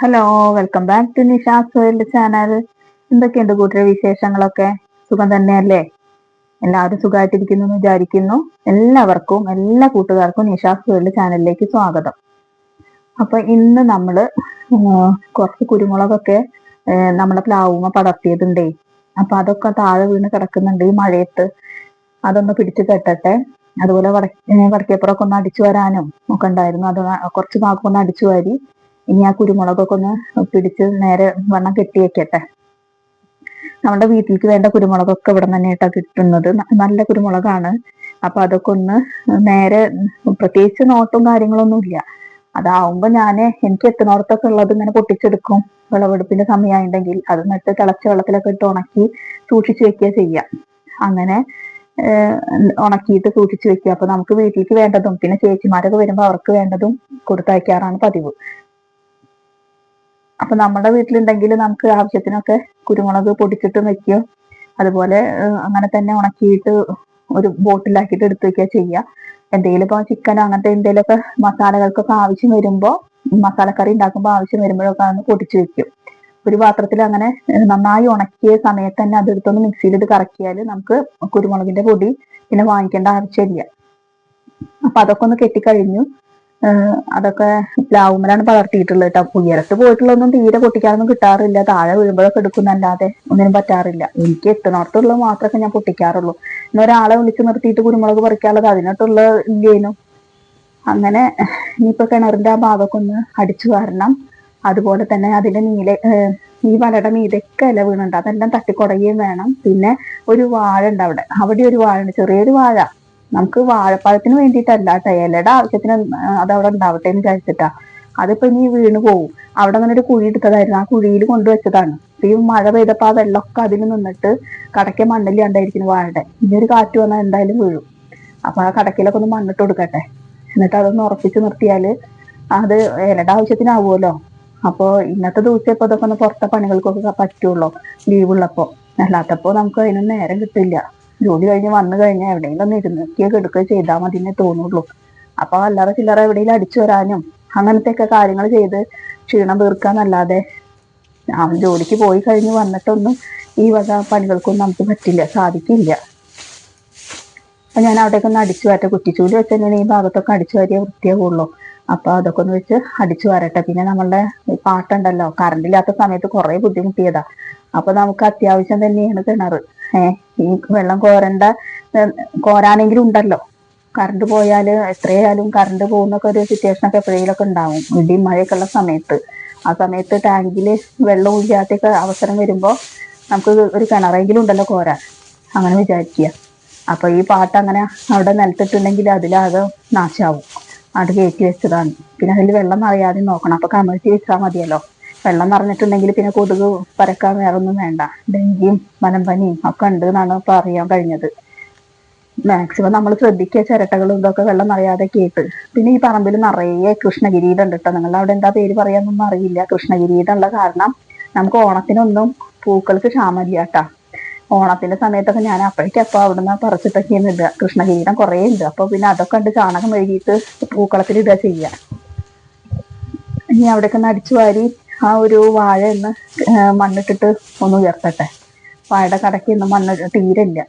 Hello welcome back to Nisha's world channel എന്തൊക്കെയുണ്ട് കൂട്ടരെ വിശേഷങ്ങളൊക്കെ? സുഖം തന്നെയല്ലേ? എല്ലാവരും സുഖമായിട്ടിരിക്കുന്നു എന്ന് വിചാരിക്കുന്നു. എല്ലാവർക്കും എല്ലാ കൂട്ടുകാർക്കും നിഷാസ് വേൾഡ് ചാനലിലേക്ക് സ്വാഗതം. അപ്പൊ ഇന്ന് നമ്മൾ കുറച്ച് കുരുമുളകൊക്കെ നമ്മളെ പ്ലാവുമ പടർത്തിയതുണ്ടേ. അപ്പൊ അതൊക്കെ താഴെ വീണ് കിടക്കുന്നുണ്ട് ഈ മഴയത്ത്. അതൊന്ന് പിടിച്ചു കെട്ടട്ടെ. അതുപോലെ വടക്കേപ്പുറമൊക്കെ ഒന്ന് അടിച്ചു വരാനും ഒക്കെ ഉണ്ടായിരുന്നു. അത് കുറച്ച് ഭാഗം ഒന്ന് അടിച്ചു വാരി ഇനി ആ കുരുമുളകൊക്കെ ഒന്ന് പിടിച്ച് നേരെ വണ്ണം കെട്ടി വെക്കട്ടെ നമ്മുടെ വീട്ടിലേക്ക് വേണ്ട കുരുമുളകൊക്കെ ഇവിടെ തന്നെയായിട്ടാ കിട്ടുന്നത്. നല്ല കുരുമുളകാണ്. അപ്പൊ അതൊക്കെ ഒന്ന് നേരെ പ്രത്യേകിച്ച് നോട്ടും കാര്യങ്ങളൊന്നും ഇല്ല. അതാവുമ്പോ ഞാൻ എനിക്ക് എത്തുന്നോടത്തൊക്കെ ഉള്ളത് ഇങ്ങനെ പൊട്ടിച്ചെടുക്കും. വിളവെടുപ്പിന്റെ സമയമായിട്ടുണ്ടെങ്കിൽ അത് നട്ട് തിളച്ച വെള്ളത്തിലൊക്കെ ഇട്ട് ഉണക്കി സൂക്ഷിച്ചു വെക്കുക ചെയ്യാം. അങ്ങനെ ഉണക്കിയിട്ട് സൂക്ഷിച്ചു വെക്കുക അപ്പൊ നമുക്ക് വീട്ടിലേക്ക് വേണ്ടതും പിന്നെ ചേച്ചിമാരൊക്കെ വരുമ്പോൾ അവർക്ക് വേണ്ടതും കൊടുത്തയക്കാറാണ് പതിവ്. അപ്പൊ നമ്മുടെ വീട്ടിലുണ്ടെങ്കിൽ നമുക്ക് ആവശ്യത്തിനൊക്കെ കുരുമുളക് പൊടിച്ചിട്ട് വെക്കുക. അതുപോലെ അങ്ങനെ തന്നെ ഉണക്കിയിട്ട് ഒരു ബോട്ടിലാക്കിയിട്ട് എടുത്തു വെക്കുക ചെയ്യുക. എന്തെങ്കിലും ഇപ്പൊ ചിക്കനോ അങ്ങനത്തെ എന്തെങ്കിലുമൊക്കെ മസാലകൾക്കൊക്കെ ആവശ്യം വരുമ്പോൾ മസാലക്കറി ഉണ്ടാക്കുമ്പോൾ ആവശ്യം വരുമ്പോഴൊക്കെ അതൊന്ന് പൊടിച്ചു വെക്കും. ഒരു പാത്രത്തിൽ അങ്ങനെ നന്നായി ഉണക്കിയ സമയത്ത് തന്നെ അതെടുത്തൊന്ന് മിക്സിയിൽ ഇത് കറക്കിയാൽ നമുക്ക് കുരുമുളകിന്റെ പൊടി പിന്നെ വാങ്ങിക്കേണ്ട ആവശ്യമില്ല. അപ്പൊ അതൊക്കെ ഒന്ന് കെട്ടിക്കഴിഞ്ഞു. അതൊക്കെ പ്ലാവുമ്മലാണ് പകർത്തിയിട്ടുള്ളത് കേട്ടോ. ഉയരത്ത് പോയിട്ടുള്ളതൊന്നും തീരെ പൊട്ടിക്കാനൊന്നും കിട്ടാറില്ല. താഴെ വീഴുമ്പോഴൊക്കെ എടുക്കുന്നല്ലാതെ ഒന്നിനും പറ്റാറില്ല. എനിക്ക് എത്തുന്നിടത്തുള്ളത് മാത്രമൊക്കെ ഞാൻ പൊട്ടിക്കാറുള്ളൂ. ഇന്ന് ഒരാളെ വിളിച്ച് നിർത്തിയിട്ട് കുരുമുളക് പറിക്കാനുള്ളത് അതിനോട്ടുള്ള ഇല്ലേനും. അങ്ങനെ ഇനിയിപ്പോ കിണറിന്റെ ആ ഭാഗമൊക്കെ ഒന്ന് അടിച്ചു വരണം. അതുപോലെ തന്നെ അതിന്റെ നീല ഈ വലയുടെ മീതൊക്കെ ഇല വീണുണ്ട്. അതെല്ലാം തട്ടിക്കുടയുകയും വേണം. പിന്നെ ഒരു വാഴ ഉണ്ട് അവിടെ. അവിടെ ഒരു വാഴ ഉണ്ട്. ചെറിയൊരു വാഴ. നമുക്ക് വാഴപ്പഴത്തിന് വേണ്ടിയിട്ടല്ല കേട്ടോ ഇലയുടെ ആവശ്യത്തിന് അത് അവിടെ ഉണ്ടാവട്ടെ എന്ന് വിചാരിച്ചിട്ടാ. അതിപ്പോ ഇനി വീണ് പോകും അവിടെ അങ്ങനെ ഒരു കുഴി എടുത്തതായിരുന്നു. ആ കുഴിയിൽ കൊണ്ടുവച്ചതാണ്. ഈ മഴ പെയ്തപ്പോ ആ വെള്ളമൊക്കെ അതിൽ നിന്നിട്ട് കടയ്ക്ക് മണ്ണില്ലാണ്ടായിരിക്കുന്നു വാഴയുടെ. ഇനി ഒരു കാറ്റ് വന്നാൽ എന്തായാലും വീഴും. അപ്പൊ ആ കടക്കിലൊക്കെ ഒന്ന് മണ്ണിട്ട് കൊടുക്കട്ടെ. എന്നിട്ട് അതൊന്ന് ഉറപ്പിച്ച് നിർത്തിയാൽ അത് ഇലയുടെ ആവശ്യത്തിനാവുമല്ലോ. അപ്പോ ഇന്നത്തെ ദിവസം ഇപ്പൊ ഇതൊക്കെ ഒന്ന് പുറത്തെ പണികൾക്കൊക്കെ പറ്റുള്ളൂ. ലീവുള്ളപ്പോ. അല്ലാത്തപ്പോ നമുക്ക് അതിനൊന്നും നേരം കിട്ടില്ല. ജോലി കഴിഞ്ഞ് വന്നു കഴിഞ്ഞാൽ എവിടെയെങ്കിലും ഒന്ന് ഇരുന്നൊക്കെ എടുക്കുക ചെയ്താൽ മതി എന്നേ തോന്നുള്ളൂ. അപ്പൊ അല്ലാതെ ചില്ലറ എവിടെയെങ്കിലും അടിച്ചു വരാനും അങ്ങനത്തെ ഒക്കെ കാര്യങ്ങൾ ചെയ്ത് ക്ഷീണം തീർക്കാന്നല്ലാതെ അവൻ ജോലിക്ക് പോയി കഴിഞ്ഞ് വന്നിട്ടൊന്നും ഈ വക പണികൾക്കൊന്നും നമുക്ക് പറ്റില്ല സാധിക്കില്ല. അപ്പൊ ഞാൻ അവിടേക്ക് ഒന്ന് അടിച്ചു വരട്ടെ. കുറ്റിച്ചൂലി വെച്ച് തന്നെയാണ് ഈ ഭാഗത്തൊക്കെ അടിച്ചു വരിയ വൃത്തിയാവുള്ളൂ. അപ്പൊ അതൊക്കെ ഒന്ന് വെച്ച് അടിച്ചു വരട്ടെ. പിന്നെ നമ്മളുടെ പാട്ടുണ്ടല്ലോ കറണ്ട് ഇല്ലാത്ത സമയത്ത് കുറെ ബുദ്ധിമുട്ടിയതാ. അപ്പൊ നമുക്ക് അത്യാവശ്യം തന്നെയാണ് കിണർ ഏഹ് വെള്ളം കോരണ്ട കോരാനെങ്കിലും ഉണ്ടല്ലോ. കറണ്ട് പോയാൽ എത്രയായാലും കറണ്ട് പോകുന്നൊക്കെ ഒരു സിറ്റുവേഷൻ ഒക്കെ എപ്പോഴേലൊക്കെ ഉണ്ടാവും. ഇടിയും മഴയൊക്കെ ഉള്ള സമയത്ത്. ആ സമയത്ത് ടാങ്കിൽ വെള്ളം ഇല്ലാത്തൊക്കെ അവസരം വരുമ്പോൾ നമുക്ക് ഒരു കിണറെങ്കിലും ഉണ്ടല്ലോ കോരാൻ. അങ്ങനെ വിചാരിക്കുക. അപ്പൊ ഈ പാട്ട് അങ്ങനെ അവിടെ നിലത്തിട്ടുണ്ടെങ്കിൽ അതിലാകെ നാശാവും. അത് കയറ്റി വെച്ചതാണ്. പിന്നെ അതിൽ വെള്ളം അറിയാതെ നോക്കണം. അപ്പൊ കമഴ്ത്തി വെച്ചാൽ മതിയല്ലോ. വെള്ളം നിറഞ്ഞിട്ടുണ്ടെങ്കിൽ പിന്നെ കൊതുക് പരക്കാൻ വേറെ ഒന്നും വേണ്ട. ഡെങ്കിയും മലമ്പനിയും ഒക്കെ ഉണ്ട് എന്നാണ് ഇപ്പൊ അറിയാൻ കഴിഞ്ഞത്. മാക്സിമം നമ്മൾ ശ്രദ്ധിക്കുക ചിരട്ടകളും ഇതൊക്കെ വെള്ളം നിറയാതെ കേട്ട് പിന്നെ ഈ പറമ്പിൽ നിറയെ കൃഷ്ണഗിരീടം ഉണ്ട് കേട്ടോ നിങ്ങളുടെ അവിടെ എന്താ പേര് പറയാന്നൊന്നും അറിയില്ല. കൃഷ്ണഗിരീടം ഉള്ള കാരണം നമുക്ക് ഓണത്തിനൊന്നും പൂക്കൾക്ക് ക്ഷാമമില്ല കേട്ടാ ഓണത്തിന്റെ സമയത്തൊക്കെ ഞാൻ അപ്പോഴേക്കപ്പോ അവിടുന്ന് പറിച്ചിട്ടൊക്കെ ഇടുക. കൃഷ്ണഗിരീടം കുറേ ഉണ്ട്. അപ്പൊ പിന്നെ അതൊക്കെ ഉണ്ട് ചാണകം മെഴുകിയിട്ട് പൂക്കളത്തിൽ ഇടുക ചെയ്യുക ഇനി അവിടെയൊക്കെ നടിച്ചു വാരി ആ ഒരു വാഴ ഒന്ന് മണ്ണിട്ടിട്ട് ഒന്ന് ഉയർത്തട്ടെ. വാഴയുടെ കടയ്ക്ക് ഇന്ന് മണ്ണ് തീരെ ഇല്ല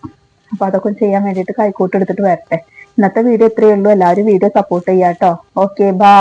അപ്പൊ അതൊക്കെ ചെയ്യാൻ വേണ്ടിയിട്ട് കൈക്കോട്ട് എടുത്തിട്ട് വരട്ടെ. ഇന്നത്തെ വീഡിയോ ഇത്രയേ ഉള്ളൂ. എല്ലാവരും വീഡിയോ സപ്പോർട്ട് ചെയ്യാട്ടോ. Okay bye